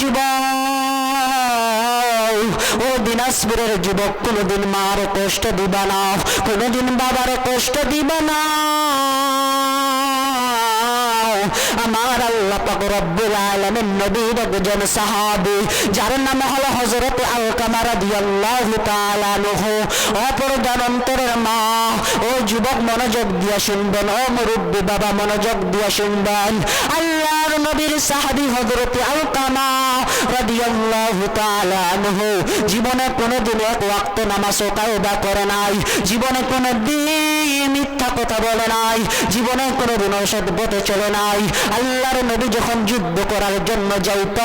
যুবক ও দিনাজপুরের যুবক কোনোদিন মার কষ্ট দিবা না কোনোদিন বাবার কষ্ট দিবা না। আমার আল্লাহ পাক রব্বুল আলামিন নবীর একজন সাহাবী, যার নাম হলো হযরত আলকামা রাদিয়াল্লাহু তাআলা আনহু। অপরদান অন্তরের মা, ও যুবক মনোযোগ দিয়া শুনবেন, ও মুরব্বী বাবা মনোযোগ দিয়া শুনবেন। আল্লাহর নবীর সাহাবী হযরত আলকামা রাদিয়াল্লাহু তাআলা আনহু, জীবনে কোনোদিন এক ওয়াক্ত নামাজ ও কায়দা করে নাই, জীবনে কোনোদিন মিথ্যা কথা বলে নাই, জীবনে কোনোদিন ঔষধ পথে চলে নাই আল্লাহর নবী যখন যুদ্ধ করার জন্য যাইত,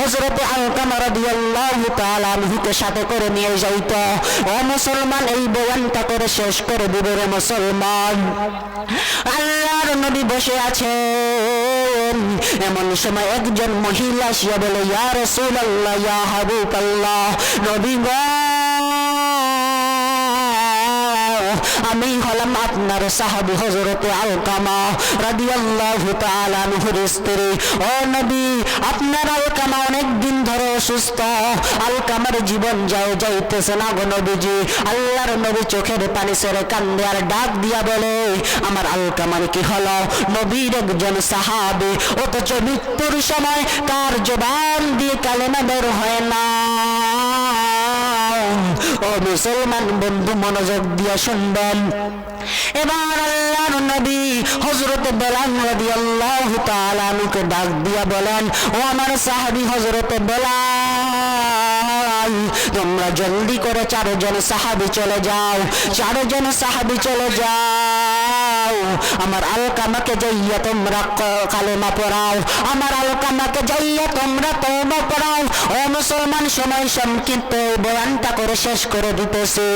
হযরত আলকামা রাদিয়াল্লাহু তাআলা আনহুকে সাথে করে নিয়ে যাইত। ও মুসলমান, এই বয়ানটা করে শেষ করে দিবে রে মুসলমান। আল্লাহর নবী বসে আছেন। এমন সময় একজন মহিলা আসিয়া বলে, ইয়া রাসূলুল্লাহ, ইয়া হাবিবাল্লাহ, নবী গো আমি হলাম আপনার সাহাবি হজরতে আলকামা রাদিয়াল্লাহু তাআলা আনহুর স্ত্রী। ও নবী, আপনার আলকামা অনেক দিন ধরে অসুস্থ। আলকামার জীবন যায় যাইতেছে না গো নবীজি। আল্লাহর নবী চোখের পানি সেরে কান্দে আর ডাক দিয়া বলে, আমার আলকামার কি হলো? নবীর একজন সাহাবি, অথচ মৃত্যুর সময় কার জবান দিয়ে কালেমা বের হয় না? ও মুসলমান বন্ধু মনোযোগ দিয়া শুনবেন। এবার আল্লাহর নবী হযরত বেলাল রাদিয়াল্লাহু তাআলা আনহুকে ডাক দিয়া বলেন, ও আমার সাহাবী হযরত বেলাল, তোমরা জলদি করে চারজন সাহাবী চলে যাও, চারজন সাহাবী চলে যাও। আমার আলকামাকে যাইয়া তোমরা কালেমা পড়াও। আমার আলকামাকে যাইয়া তোমরা তওবা পড়াও। ও মুসলমান সময় সংক্ষিপ্ত বয়ানটা করে শেষ করে দিতেছি।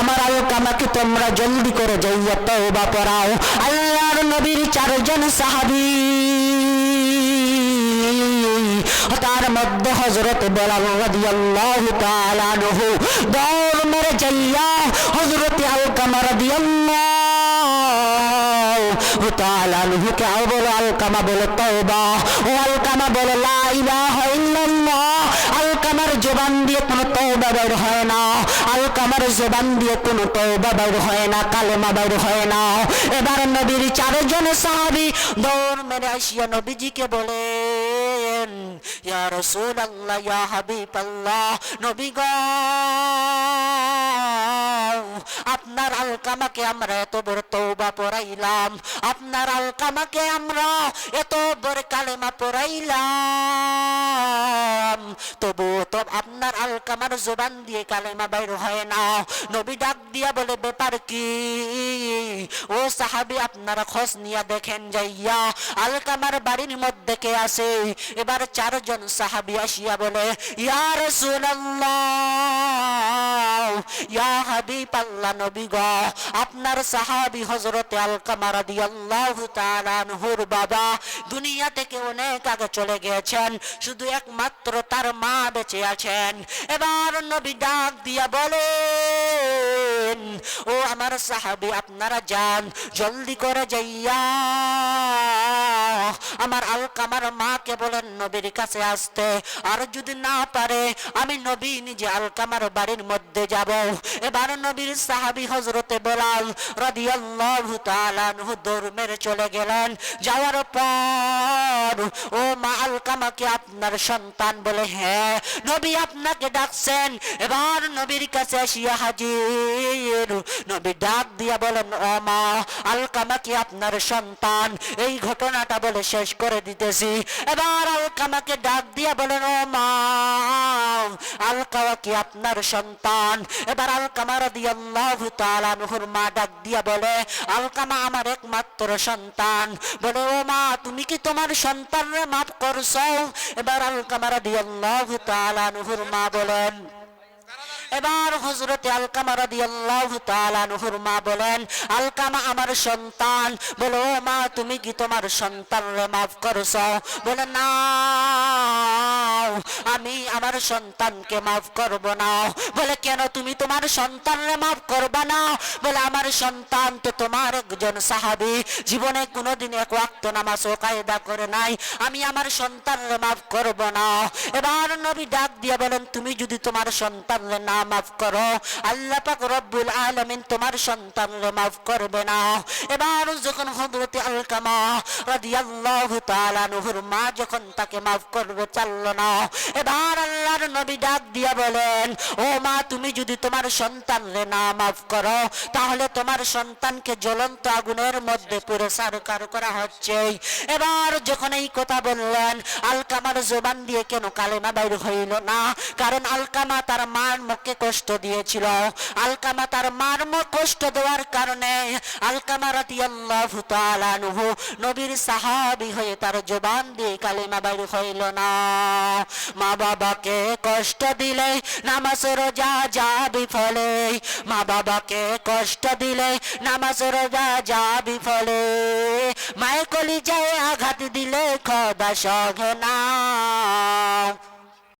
আমার আলকামাকে তোমরা জলদি করে যাইয়া তওবা পড়াও। আল্লাহর নবীর চারজন সাহাবী। তার মধ্যে হজরত বেলাল রাদিয়াল্লাহু আনহু দৌড় মেরে যাইয়া হজরত আলকামা রাদিয়াল্লাহু তাআলা আনহুকে আও বলে আলকামা বলে তওবা। ও আলকামা বলে লা ইলাহা ইল্লাল্লাহ। আলকামার জবান দিয়ে কোনো তওবা বের হয় না। আলকামার জবান দিয়ে কোনো তওবা বের হয় না, কালেমা বের হয় না। এবার নবীর চারজন সাহাবী দৌড় মেরে আসিয়া নবীজিকে বলেন, ইয়া রাসূলুল্লাহ, ইয়া হাবিবাল্লাহ, নবী আপনার আলকামাকে আমরা এত বড় তৌবা পড়াইলাম। আপনার আলকামাকে আমরা এত বড় কালেমা পড়াইলাম। আলকামার জবান দিয়ে কালেমা বাইর হয় না। নবী ডাক দিয়া বলে, ব্যাপার কি? ও সাহাবি, আপনারা খোঁজ নিয়া দেখেন যাইয়া। আলকামার বাড়ির মধ্যে কে আছে? এবার চারজন সাহাবি আসিয়া বলে, ইয়া রাসূলুল্লাহ, ইয়া আল্লাহ নবী গো, আপনার সাহাবী আনহুর বাবা দুনিয়া থেকে অনেক আগে চলে গেছেন শুধু একমাত্র তার মা বেঁচে আছেন। এবার নবী ডাক দিয়া বলেন, ও আমার সাহাবী, আপনারা যান, জলদি করে যাইয়া আমার আলকামার মাকে বলেন, নবীর কাছে আসতে। আর যদি না পারে, আমি নবী নিজে আলকামার বাড়ির মধ্যে যাব। এবার নবীর সাহাবী হজরতে বেলাল রাদিয়াল্লাহু তাআলা আনহু দৌড় মেরে চলে গেলেন। যাওয়ার পর ও মা আলকামাকে আপনার সন্তান বলে হ্যাঁ নবী আপনাকে ডাকছেন। এবার নবীর কাছে আসিয়া হাজির। নবী ডাক দিয়া বলেন, ও মা আলকামা কি আপনার সন্তান, এই ঘটনাটা বলে শেষ করে দিতেছি। এবার আলকামাকে ডাক দিয়া বলেন, ও মা আলকামা কি আপনার সন্তান। এবার আলকামা রাদিয়াল্লাহু তাআলা আনহুর মা ডাক দিয়া বলে, আলকামা আমার একমাত্র সন্তান। বলে, ও মা, তুমি কি তোমার সন্তানরে মাফ করছ। এবার আল কামারা রাদিয়াল্লাহু তাআলা নুহুর মা বলেন, এবার হজরতে আলকামা রাদিয়াল্লাহু তাআলা নুহুর মা বলেন, আলকামা আমার সন্তান, বলো মা, তুমি কি তোমার সন্তানরে মাফ করছ? বলে না আমি আমার সন্তানকে মাফ করব না। বলে, কেন তুমি তোমার সন্তানরে মাফ করবা না? বলে, আমার সন্তান তো তোমার একজন সাহাবি। জীবনে কোনোদিন এক ওয়াক্ত নামাজ ও কায়দা করে নাই। আমি আমার সন্তানরে মাফ করব না। এবার নবী ডাক দিয়ে বলেন, তুমি যদি তোমার সন্তানরে না মাফ করো, আল্লাহ পাক রব্বুল আলামিন তোমার সন্তানরে মাফ করবে না। এবার যখন হযরতে আলকামা রাদিয়াল্লাহু তাআলা নহর মা যখন তাকে মাফ করবে, চালল না। এবার আল্লাহর নবী ডাক দিয়া বলেন, ও মা, তুমি যদি তোমার সন্তানরে না মাফ করো, তাহলে তোমার সন্তানকে জ্বলন্ত আগুনের মধ্যে পুরে সারকার করা হচ্ছে। এবার যখন এই কথা বললেন, আলকামার জবান দিয়ে কেন কালেমা বাইর হইল না? কারণ আলকামা তার মার মুখে কষ্ট দিয়েছিল। আলকামা তার মার মুখ কষ্ট দেওয়ার কারণে আলকামা রাদিয়াল্লাহু তাআলা আনহু নবীর সাহাবী হয়ে তার জবান দিয়ে কালেমা বাইর হইল না। মা বাবাকে কষ্ট দিলে নামাজ রোজা যা বিফলে মা বাবাকে কষ্ট দিলে নামাজ রোজা যা বিফলে মায়ের কলি যায় আঘাত দিলে খদা সঘে না